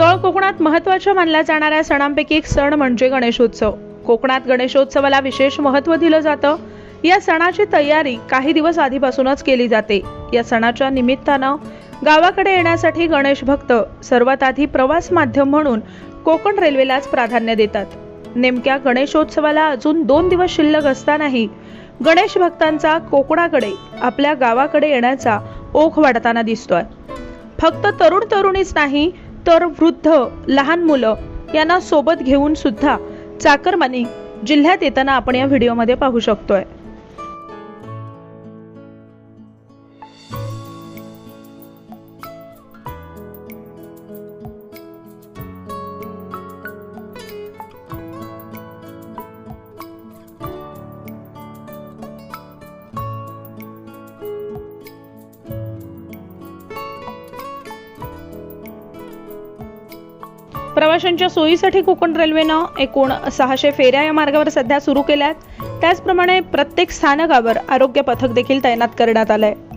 तळ कोकणात महत्त्वाच्या मानल्या जाणाऱ्या सणांपैकी एक सण म्हणजे गणेशोत्सव. कोकणात गणेशोत्सवाला विशेष महत्त्व दिलं जातं. या सणाची तयारी काही दिवस आधीपासूनच केली जाते. या सणाच्या निमित्तानं गावाकडे येण्यासाठी गणेश भक्त सर्वात आधी प्रवास माध्यम म्हणून कोकण रेल्वेलाच प्राधान्य देतात. नेमक्या गणेशोत्सवाला अजून दोन दिवस शिल्लक असतानाही गणेश भक्तांचा कोकणाकडे आपल्या गावाकडे येण्याचा ओघ वाढताना दिसतोय. फक्त तरुण तरुणीच नाही तर वृद्ध लहान मुलं यांना सोबत घेऊन सुद्धा चाकरमानी जिल्ह्यात येताना आपण या व्हिडिओमध्ये पाहू शकतोय. प्रवाशांच्या सोयीसाठी कोकण रेल्वेनं एकूण सहाशे फेऱ्या या मार्गावर सध्या सुरू केल्या आहेत त्याचप्रमाणे प्रत्येक स्थानकावर आरोग्य पथक देखील तैनात करण्यात आलं आहे